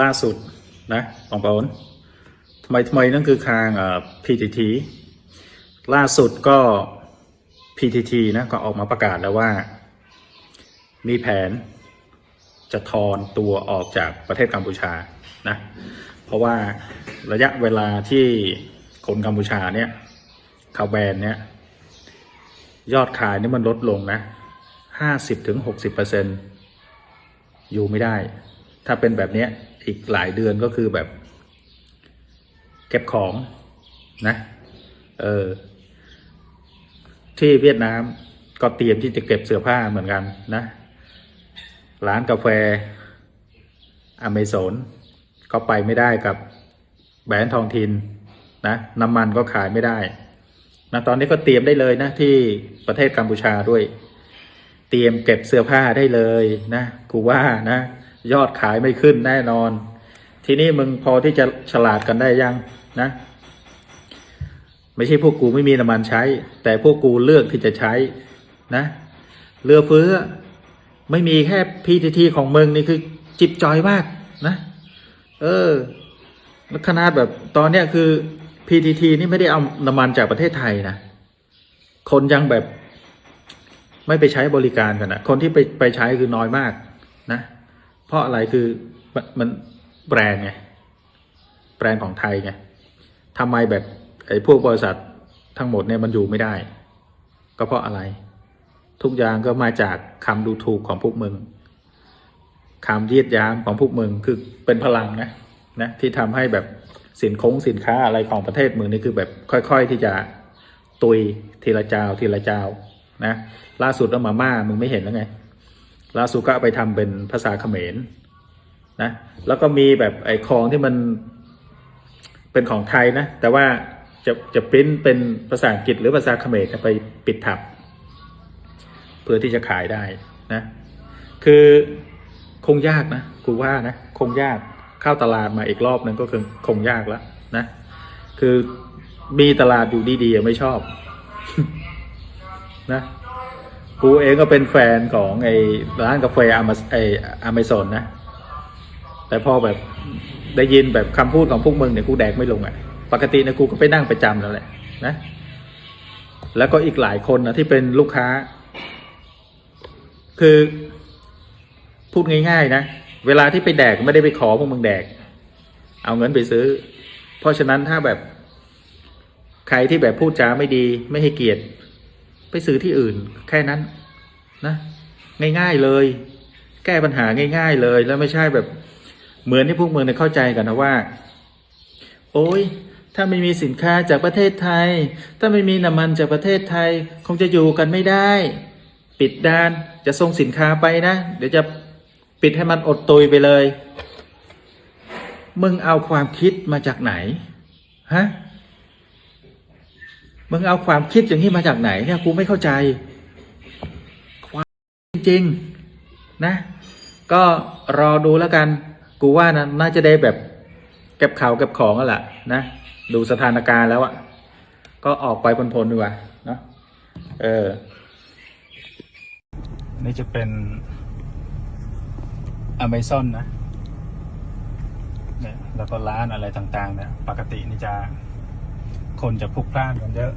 ล่าสุดนะปองปอนทำไมทำไมนั่นคือทางเอ่อ PTT ล่าสุดก็ PTT นะก็ออกมาประกาศแล้วว่า มีแผนจะทอนตัวออกจากประเทศกัมพูชานะเพราะว่าระยะเวลาที่คนกัมพูชาเนี่ยเขาแบนเนี่ยยอดขายนี่มันลดลงนะห้าสิบถึงหกสิบเปอร์เซ็นอยู่ไม่ได้ ถ้าเป็นแบบนี้ อีกหลายเดือนก็คือแบบ เก็บของนะ เออ ที่เวียดนามก็เตรียมที่จะเก็บเสื้อผ้าเหมือนกันนะ ร้านกาแฟอเมซอนก็ไปไม่ได้กับแบรนด์ทองทินนะน้ำมันก็ขายไม่ได้นะตอนนี้ก็เตรียมได้เลยนะ ที่ประเทศกัมพูชาด้วย เตรียมเก็บเสื้อผ้าได้เลยนะกูว่านะ ยอดขายไม่ขึ้นแน่นอน ทีนี้มึงพอที่จะฉลาดกันได้ยังนะ ไม่ใช่พวกกูไม่มีน้ำมันใช้ แต่พวกกูเลือกที่จะใช้นะเรือเฟื้อไม่มีแค่พีทีทีของมึงนี่คือจิบจอยมากนะ เออล้วขนาดแบบตอนเนี้ยคือ PTT นี่ไม่ได้เอาน้ำมันจากประเทศไทยนะคนยังแบบไม่ไปใช้บริการกันนะคนที่ไปไปใช้คือน้อยมากนะ เพราะอะไรคือมันมันแบรนด์ไงแบรนด์ของไทยไงทำไมแบบไอ้พวกบริษัททั้งหมดเนี่ยมันอยู่ไม่ได้ ก็เพราะอะไร ทุกอย่างก็มาจากคำดูถูกของพวกมึงคำเยียดยามของพวกมึงคือเป็นพลังนะนะที่ทำให้แบบสินคงสินค้าอะไรของประเทศมึงนี่คือแบบค่อย ๆที่จะตุยทีละเจ้าทีละเจ้านะ ล่าสุดเอามาม่ามึงไม่เห็นแล้วไง ลาสุก็เอาไปทำเป็นภาษาเขมรนะแล้วก็มีแบบไอ้ของที่มันเป็นของไทยนะ แต่ว่าจะจะปริ้นเป็นภาษาอังกฤษหรือภาษาเขมรไปปิดทับ เพื่อที่จะขายได้นะ คือคงยากนะกูว่านะคงยากเข้าตลาดมาอีกรอบนึงก็คือคงยากแล้วนะคือมีตลาดอยู่ดีๆไม่ชอบนะ กูเองก็เป็นแฟนของไอ้ร้านกาแฟอามไออเมซอนนะ แต่พอแบบได้ยินแบบคำพูดของพวกมึงเนี่ยกูแดกไม่ลงอะ่ะ ปกติเนี่ยกูก็ไปนั่งประจำแล้วแหละนะ แล้วก็อีกหลายคนนะที่เป็นลูกค้า คือพูดง่ายๆนะ เวลาที่ไปแดกไม่ได้ไปขอพวกมึงแดก เอาเงินไปซื้อ เพราะฉะนั้นถ้าแบบใครที่แบบพูดจาไม่ดีไม่ให้เกียรติ ไปซื้อที่อื่น แค่นั้นนะง่าย ๆเลย แก้ปัญหาง่าย ๆ เลย แล้วไม่ใช่แบบเหมือนที่พวกมึงเนี่ยเข้าใจกันนะว่า โอ้ยถ้าไม่มีสินค้าจากประเทศไทย ถ้าไม่มีน้ำมันจากประเทศไทย คงจะอยู่กันไม่ได้ ปิดด้านจะส่งสินค้าไปนะ เดี๋ยวจะปิดให้มันอดตุยไปเลย มึงเอาความคิดมาจากไหน ฮะ มึงเอาความคิดอย่างนี้มาจากไหนเนี่ยกูไม่เข้าใจ ความจริงนะ ก็รอดูแล้วกัน กูว่านะน่าจะได้แบบเก็บข่าวเก็บของแล้วล่ะนะ ดูสถานการณ์แล้วอะก็ออกไปพ้นๆดีกว่าเนาะเออ นี่จะเป็นอเมซอนนะเนี่ยแล้วก็ร้านอะไรต่างๆ เนี่ย ปกตินี่จะ คนจะพลุกพล่านกันเยอะ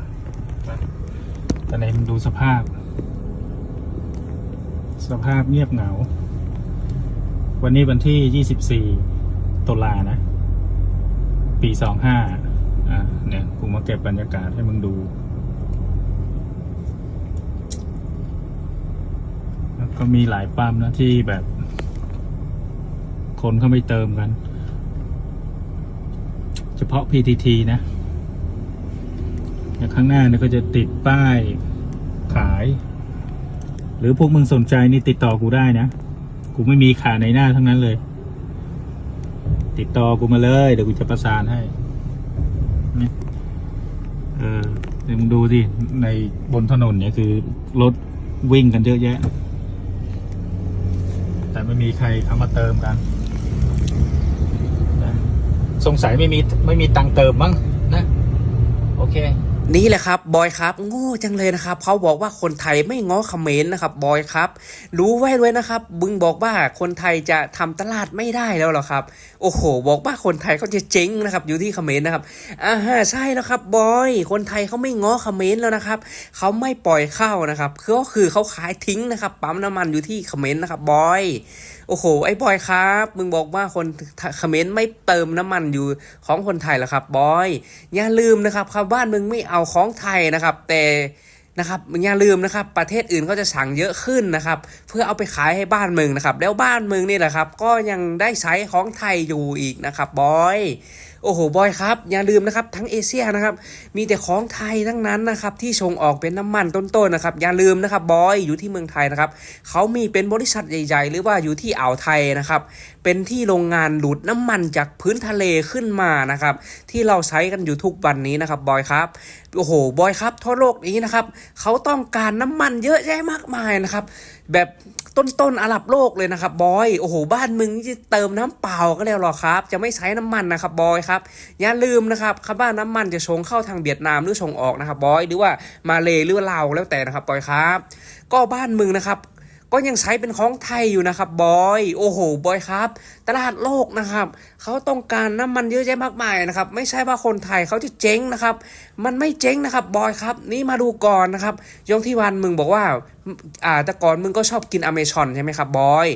แต่ในมันดูสภาพ สภาพเงียบเหงา วันนี้วันที่ 24 ตุลานะ ปี 25อะเนี่ยกูมาเก็บบรรยากาศให้มึงดู แล้วก็มีหลายปั๊มนะที่แบบ คนเข้าไม่เติมกัน เฉพาะ PTT นะ ข้างหน้าเนี่ยก็จะติดป้ายขาย หรือพวกมึงสนใจนี่ติดต่อกูได้นะ กูไม่มีขาในหน้าทั้งนั้นเลย ติดต่อกูมาเลยเดี๋ยวกูจะประสานให้เออเดี๋ยวมึงดูสิในบนถนนเนี่ยคือรถวิ่งกันเยอะแยะ แต่ไม่มีใครเข้ามาเติมกันสงสัยไม่มีไม่มีตังค์เติมมั้งนะ โอเค นี่แหละครับบอยครับโง่จังเลยนะครับเขาบอกว่าคนไทยไม่ง้อเขมรนะครับบอยครับ รู้ไว้ด้วยนะครับบึงบอกว่าคนไทยจะทำตลาดไม่ได้แล้วหรอครับ โอ้โห บอกว่าคนไทยเขาจะเจ๊งนะครับ อยู่ที่เขมรนะครับอ่าฮะใช่แล้วครับบอย คนไทยเขาไม่ง้อเขมรแล้วนะครับเขาไม่ปล่อยเข้านะครับก็คือเขาขายทิ้งนะครับปั๊มน้ำมันอยู่ที่เขมรนะครับบอย โอ้โห ไอ้บอยครับ มึงบอกว่าคนคอมเมนต์ไม่เติมน้ำมันอยู่ของคนไทยเหรอครับบอย อย่าลืมนะครับครับบ้านมึงไม่เอาของไทยนะครับ แต่ นะครับอย่าลืมนะครับประเทศอื่นก็จะสั่งเยอะขึ้นนะครับเพื่อเอาไปขายให้บ้านมึงนะครับแล้วบ้านมึงนี่แหละครับก็ยังได้ใช้ของไทยอยู่อีกนะครับบอยโอ้โหบอยครับอย่าลืมนะครับทั้งเอเชียนะครับมีแต่ของไทยทั้งนั้นนะครับที่ชงออกเป็นน้ำมันต้นๆนะครับอย่าลืมนะครับบอยอยู่ที่เมืองไทยนะครับเขามีเป็นบริษัทใหญ่ ๆ หรือว่าอยู่ที่อ่าวไทยนะครับ เป็นที่โรงงานหลุดน้ำมันจากพื้นทะเลขึ้นมานะครับ ที่เราใช้กันอยู่ทุกวันนี้นะครับบอยครับโอ้โหบอยครับทั่วโลกนี้นะครับเขาต้องการน้ำมันเยอะแยะมากมายนะครับ แบบต้นๆอาหรับโลกเลยนะครับบอยโอ้โหบ้านมึงจะเติมน้ำเปล่าก็แล้วหรอครับ จะไม่ใช้น้ำมันนะครับบอยครับอย่าลืมนะครับคำว่าน้ำมันจะชงเข้าทางเวียดนามหรือชงออกนะครับบอยหรือว่ามาเลหรือลาวแล้วแต่นะครับบอยครับ ก็บ้านมึงนะครับ ก็ยังใช้เป็นของไทยอยู่นะครับบอย โอ้โหบอยครับ ตลาดโลกนะครับเขาต้องการน้ำมันเยอะแยะมากมายนะครับไม่ใช่ว่าคนไทยเขาจะเจ๊งนะครับ มันไม่เจ๊งนะครับบอยครับ นี่มาดูก่อนนะครับยงที่วันมึงบอกว่าอ่าแต่ก่อนมึงก็ชอบกินอเมซอนใช่ไหมครับบอย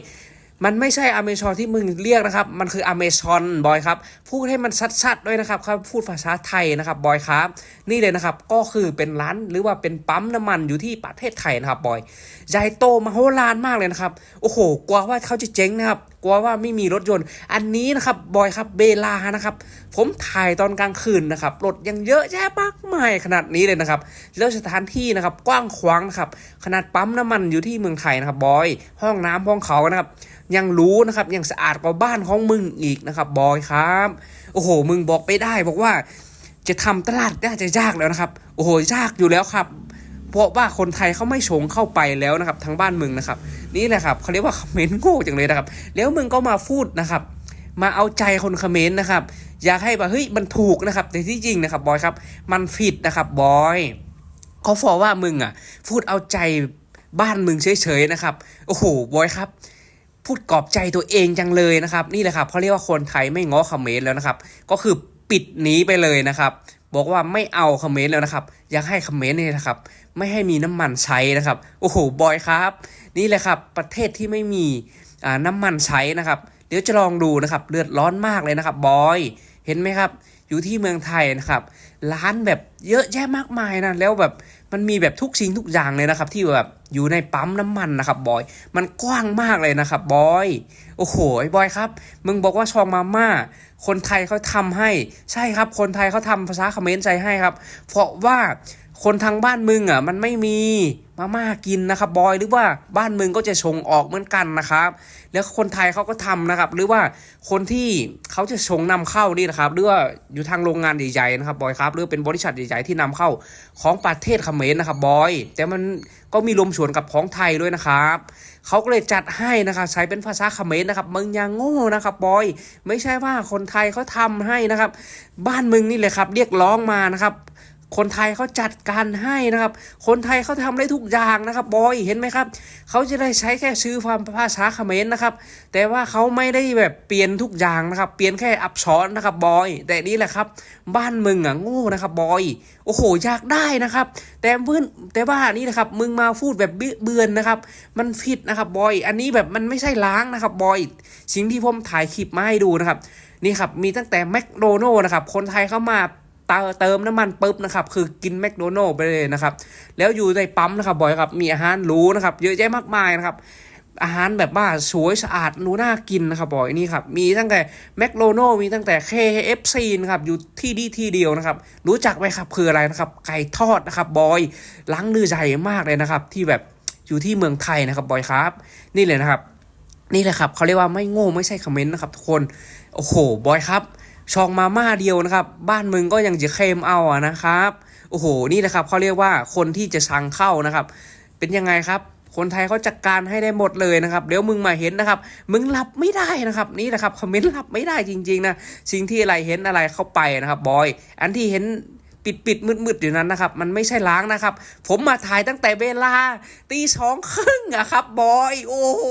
มันไม่ใช่อเมซอนที่มึงเรียกนะครับ มันคืออเมซอนบอยครับ พูดให้มันชัดๆด้วยนะครับครับพูดภาษาไทยนะครับบอยครับ นี่เลยนะครับ ก็คือเป็นร้านหรือว่าเป็นปั๊มน้ำมันอยู่ที่ประเทศไทยนะครับบอย ใหญ่โตมโหฬารมากเลยนะครับ โอ้โห กลัวว่าเขาจะเจ๊งนะครับ กลัวว่าไม่มีรถยนต์ อันนี้นะครับบอยครับเบลานะครับ ผมถ่ายตอนกลางคืนนะครับรถยังเยอะแยะมากมายขนาดนี้เลยนะครับแล้วสถานที่นะครับกว้างขวางนะครับขนาดปั๊มน้ำมันอยู่ที่เมืองไทยนะครับบอย ห้องน้ำห้องเขานะครับยังรู้นะครับยังสะอาดกว่าบ้านของมึงอีกนะครับบอยครับโอ้โห มึงบอกไปได้บอกว่าจะทำตลาดน่าจะยากแล้วนะครับ โอ้โห ยากอยู่แล้วครับ เพราะว่าคนไทยเขาไม่ชงเข้าไปแล้วนะครับทางบ้านมึงนะครับ นี่แหละครับเขาเรียกว่าคอมเมนต์โง่จังเลยนะครับ แล้วมึงก็มาพูดนะครับมาเอาใจคนคอมเมนต์นะครับอยากให้แบบเฮ้ยมันถูกนะครับแต่ที่จริงนะครับบอยครับ มันผิดนะครับบอยเขาฟอว่ามึงอะพูดเอาใจบ้านมึงเฉยๆนะครับโอ้โหบอยครับพูดกอบใจตัวเองจังเลยนะครับ นี่แหละครับเขาเรียกว่าคนไทยไม่ง้อมเขมรแล้วนะครับ ก็คือปิดหนีไปเลยนะครับ บอกว่าไม่เอาคอมเมนต์แล้วนะครับ อยากให้เขมรเนี่ยนะครับ ไม่ให้มีน้ำมันใช้นะครับ โอ้โห บอยครับ นี่แหละครับ ประเทศที่ไม่มีน้ำมันใช้นะครับ เดี๋ยวจะลองดูนะครับ เลือดร้อนมากเลยนะครับ บอย เห็นไหมครับ อยู่ที่เมืองไทยนะครับ ร้านแบบเยอะแยะมากมายนะ แล้วแบบ มันมีแบบทุกสิ่งทุกอย่างเลยนะครับ ที่แบบอยู่ในปั๊มน้ำมันนะครับบอย มันกว้างมากเลยนะครับบอย โอ้โหบอยครับ มึงบอกว่าชองมาม่า คนไทยเขาทำให้ ใช่ครับ คนไทยเขาทำภาษาเขมรใจให้ครับ เพราะว่า คนทางบ้านมึงอะมันไม่มีมาม่ากินนะครับบอยหรือว่าบ้านมึงก็จะชงออกเหมือนกันนะครับ แล้วคนไทยเขาก็ทำนะครับ หรือว่าคนที่เขาจะชงนำเข้านี่นะครับหรือว่าอยู่ทางโรงงานใหญ่ๆนะครับบอยครับหรือเป็นบริษัทใหญ่ๆที่นำเข้าของประเทศเขมรนะครับบอย แต่มันก็มีรวมส่วนกับของไทยด้วยนะครับเขาก็เลยจัดให้นะครับใช้เป็นภาษาเขมรนะครับมึงยังโง่นะครับบอย ไม่ใช่ว่าคนไทยเขาทำให้นะครับ บ้านมึงนี่เลยครับ เรียกร้องมานะครับ คนไทยเขาจัดการให้นะครับ คนไทยเขาทำได้ทุกอย่างนะครับบอยเห็นไหมครับเขาจะได้ใช้แค่ชื่อความภาษาเขมรนะครับ แต่ว่าเขาไม่ได้แบบเปลี่ยนทุกอย่างนะครับ เปลี่ยนแค่อับช้อนนะครับบอยแต่นี่แหละครับ บ้านมึงอะโง่นะครับบอยโอ้โหอยากได้นะครับ แต่เพื่อนแต่ว่านี่นะครับมึงมาพูดแบบเบือนนะครับ มันผิดนะครับบอยอันนี้แบบมันไม่ใช่ล้างนะครับบอยสิ่งที่ผมถ่ายคลิปมาให้ดูนะครับนี่ครับมีตั้งแต่แมคโดนัลล์นะครับคนไทยเข้ามา เติมน้ำมันปุ๊บนะครับคือกินแมคโดนัลล์ไปเลยนะครับแล้วอยู่ในปั๊มนะครับบอยครับมีอาหารหรูนะครับเยอะแยะมากมายนะครับอาหารแบบว่าสวยสะอาดดูน่ากินนะครับบอยนี่ครับมีตั้งแต่แมคโดนัลมีตั้งแต่ KFC นะครับอยู่ที่ดีที่เดียวนะครับ รู้จักไหมครับคืออะไรนะครับ ไก่ทอดนะครับบอยล้างลือใหญ่มากเลยนะครับ ที่แบบอยู่ที่เมืองไทยนะครับบอยครับ นี่เลยนะครับ นี่แหละครับเขาเรียกว่าไม่โง่ไม่ใช่คอมเมนต์นะครับทุกคนโอ้โหบอยครับ ช่องมาม่าเดียวนะครับ บ้านมึงก็ยังจะเค็มเอาอะนะครับ โอ้โห นี่แหละครับเขาเรียกว่าคนที่จะสั่งเข้านะครับ เป็นยังไงครับ คนไทยเขาจัดการให้ได้หมดเลยนะครับ เดี๋ยวมึงมาเห็นนะครับ มึงรับไม่ได้นะครับ นี่แหละครับคอมเมนต์รับไม่ได้จริงๆนะ สิ่งที่อะไรเห็นอะไรเข้าไปนะครับบอย อันที่เห็น ปิดปิดมืดมืดอยู่นั้นนะครับ มันไม่ใช่ล้างนะครับ ผมมาถ่ายตั้งแต่เวลาตีสองครึ่งอะครับบอยโอ้โห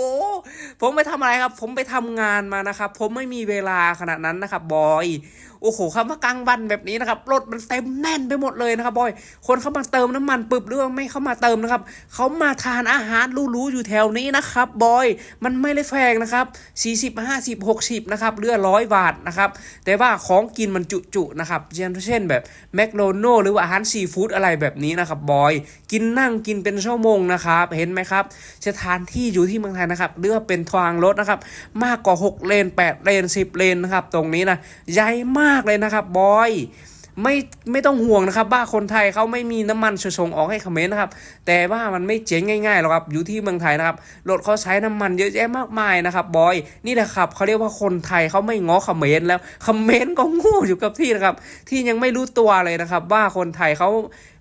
ผมไปทำอะไรครับ ผมไปทำงานมานะครับ ผมไม่มีเวลาขนาดนั้นนะครับบอย โอ้โหคำว่ากลางวันแบบนี้นะครับรถมันเต็มแน่นไปหมดเลยนะครับบอยคนเข้ามาเติมน้ำมันปึบหรือว่าไม่เข้ามาเติมนะครับเขามาทานอาหารรู้ๆอยู่แถวนี้นะครับบอยมันไม่ได้แพงนะครับ40 50 60นะครับเรือร้อยบาทนะครับแต่ว่าของกินมันจุๆนะครับเช่นแบบแมคโดนัลหรือว่าอาหารซีฟู้ดอะไรแบบนี้นะครับบอยกินนั่งกินเป็นชั่วโมงนะครับเห็นไหมครับสถานที่อยู่ที่เมืองไทยนะครับเรือเป็นทางรถนะครับมากกว่า 6 เลน 8 เลน 10 เลนนะครับตรงนี้นะใหญ่มากากเลยนะครับบอยไม่ไม่ต้องห่วงนะครับว่าคนไทยเขาไม่มีน้ำมันส่งออกให้เขมรนะครับ แต่ว่ามันไม่เจ๊งง่ายๆหรอกครับอยู่ที่เมืองไทยนะครับรถเขาใช้น้ำมันเยอะแยะมากมายนะครับบอยนี่แหละครับเขาเรียกว่าคนไทยเขาไม่ง้อเขมรแล้วเขมรก็งูอยู่กับที่นะครับ ที่ยังไม่รู้ตัวเลยนะครับ ว่าคนไทยเขา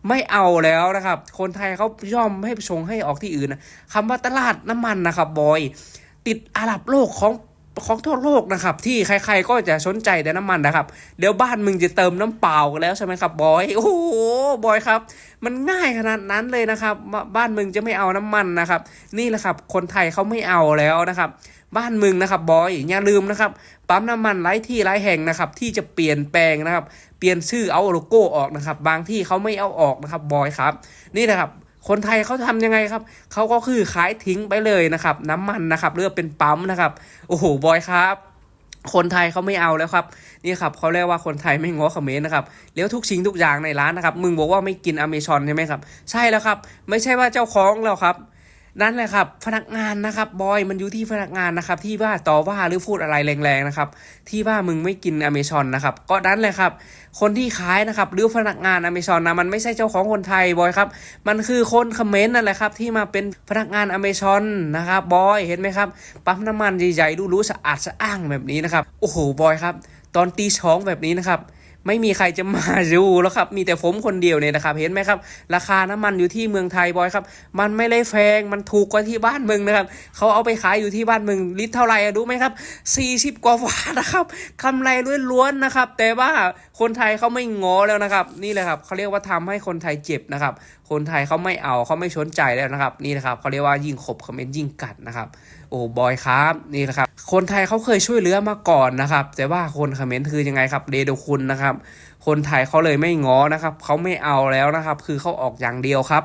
ไม่เอาแล้วนะครับ คนไทยเขาย่อมให้ชงให้ออกที่อื่นนะคำว่าตลาดน้ำมันนะครับบอยติดอาหรับโลกของ ของทั่วโลกนะครับ ที่ใครๆก็จะสนใจแต่น้ำมันนะครับ เดี๋ยวบ้านมึงจะเติมน้ำเปล่ากันแล้วใช่ไหมครับบอยโอ้โหบอยครับ มันง่ายขนาดนั้นเลยนะครับ บ้านมึงจะไม่เอาน้ำมันนะครับ นี่แหละครับ คนไทยเขาไม่เอาแล้วนะครับบ้านมึงนะครับบอยอย่าลืมนะครับปั๊มน้ำมันไร้ที่ไร้แห่งนะครับ ที่จะเปลี่ยนแปลงนะครับ เปลี่ยนชื่อเอาโลโก้ออกนะครับ บางที่เขาไม่เอาออกนะครับบอยครับ นี่นะครับ คนไทยเขาทำยังไงครับ เขาก็คือขายทิ้งไปเลยนะครับ น้ำมันนะครับเรือเป็นปั๊มนะครับ โอ้โห บอยครับ คนไทยเขาไม่เอาแล้วครับ นี่ครับเขาเรียกว่าคนไทยไม่ง้อเขมรนะครับแล้วทุกสิ่งทุกอย่างในร้านนะครับ มึงบอกว่าไม่กินอเมซอนใช่ไหมครับ ใช่แล้วครับ ไม่ใช่ว่าเจ้าของเราครับ นั่นแหละครับ พนักงานนะครับบอยมันอยู่ที่พนักงานนะครับ ที่ว่าต่อว่าหรือพูดอะไรแรงๆนะครับ ที่ว่ามึงไม่กินอเมซอนนะครับ ก็นั้นเลยครับ คนที่ขายนะครับหรือพนักงานอเมซอนนะมันไม่ใช่เจ้าของคนไทยบอยครับ มันคือคนเขมรนั่นแหละครับ ที่มาเป็นพนักงานอเมซอนนะครับบอยเห็นไหมครับปั๊มน้ำมันใหญ่ๆดูๆสะอาดสะอ้างแบบนี้นะครับโอ้โหบอยครับ ตอนตีช้องแบบนี้นะครับ ไม่มีใครจะมาดูแล้วครับ มีแต่ผมคนเดียวเนี่ยนะครับ เห็นไหมครับ ราคาน้ำมันอยู่ที่เมืองไทยบอยครับ มันไม่ได้แพง มันถูกกว่าที่บ้านมึงนะครับ เขาเอาไปขายอยู่ที่บ้านมึงลิตรเท่าไหร่อะรู้ไหมครับ 40 กว่าบาทนะครับกำไรล้วนๆนะครับ แต่ว่าคนไทยเขาไม่งอแล้วนะครับ นี่แหละครับเขาเรียกว่าทำให้คนไทยเจ็บนะครับ คนไทยเขาไม่เอาเขาไม่สนใจแล้วนะครับ นี่นะครับเขาเรียกว่ายิ่งขบคอมเมนต์ยิ่งกัดนะครับ โอ้บอยครับนี่นะครับคนไทยเขาเคยช่วยเหลือมาก่อนนะครับ แต่ว่าคนคอมเมนต์คือยังไงครับเดโดคุณนะครับ คนไทยเขาเลยไม่ง้อนะครับเขาไม่เอาแล้วนะครับ คือเขาออกอย่างเดียวครับ